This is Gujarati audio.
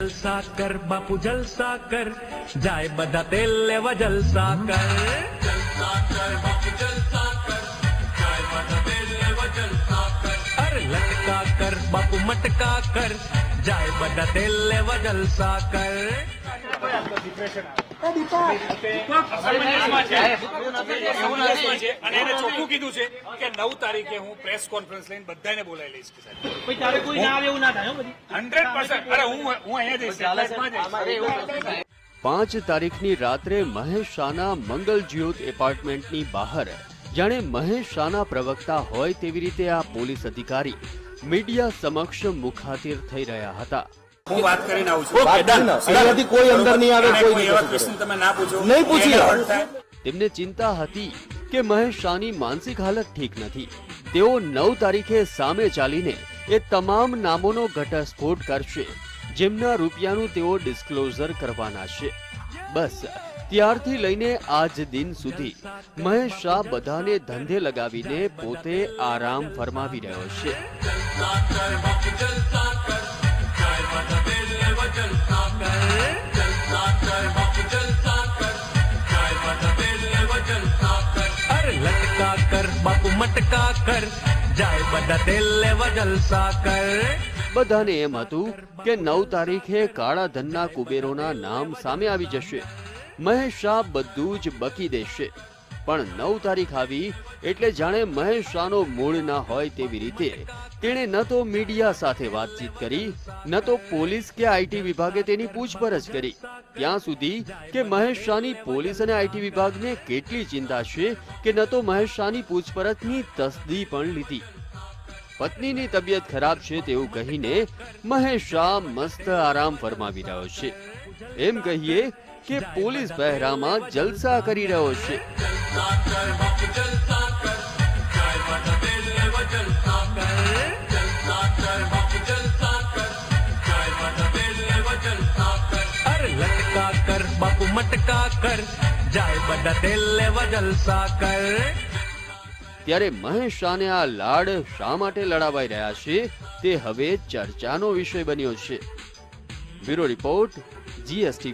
જલસા કર બાપુ જલસા કર જાય બધા તેલ લેવા જલસા કર જલસા કર બાપુ જલસા કર જાય બધા તેલ લેવા જલસા કર અરે લટકા કર બાપુ મટકા કર જાય બધા તેલ લેવા જલસા કર એવું નથી છે અને એને ચોખ્ખું કીધું છે કે નવ તારીખે હું પ્રેસ કોન્ફરન્સ લઈને બધાને બોલાવી લઈશ કે સાહેબ. પછી તારે કોઈ ના આવે એવું ના થાય હો બધી. Hundred percent. અરે હું હું અહીંયા જઈશ. પાંચ તારીખની રાત્રે મહેશ શાહના મંગલ જ્યોત એપાર્ટમેન્ટની બહાર. જાણે મહેશ શાહના પ્રવક્તા હોય તેવી રીતે આ પોલીસ અધિકારી મીડિયા સમક્ષ મુખાતિર થઈ રહ્યા હતા. હું વાત કરીને આવું છું. અહીંયાથી કોઈ અંદર નહીં આવે, કોઈ કોઈ એવા પ્રશ્ન તમે ના પૂછો. નહીં પૂછી. તેમને ચિંતા હતી કે મહેશ શાહની માનસિક હાલત ઠીક નથી. તેઓ નવ તારીખે સામે ચાલીને એ તમામ નામોનો ઘટસ્ફોટ કરશે જેમના રૂપિયાનું તેઓ ડિસ્ક્લોઝર કરવાના છે. બસ ત્યારથી લઈને આજ દિન સુધી મહેશ શાહ બધાને ધંધે લગાવીને પોતે આરામ ફરમાવી રહ્યો છે. અરે કર બાપુ મટકા કર જાય બધા દિલ લેવા જલસા કર બધાને એમ હતું કે નવ તારીખે કાળા ધનના કુબેરોના નામ સામે આવી જશે. મહેશ શાહ બધું જ બકી દેશે. પણ નવ તારીખ આવી એટલે જાણે મહેશ શાહનો મૂળ ના હોય તેવી રીતે તેણે ન તો મીડિયા સાથે વાતચીત કરી, ન તો પોલીસ કે આઈટી વિભાગે તેની પૂછપરછ કરી. ત્યાં સુધી કે મહેશ શાહની પોલીસ અને આઈટી વિભાગને કેટલી ચિંતા છે કે ન તો મહેશ શાહની પૂછપરછની તસદી પણ લીધી. પત્નીની તબિયત ખરાબ છે તેવું કહીને મહેશ શાહ મસ્ત આરામ ફરમાવી રહ્યો છે. એમ કહીએ કે પોલીસ પહેરામાં જલસા કરી રહ્યો છે. ત્યારે મહેશ શાહને આ લાડ શા માટે લડાવાઈ રહ્યા છે તે હવે ચર્ચાનો વિષય બન્યો છે. Bureau report GST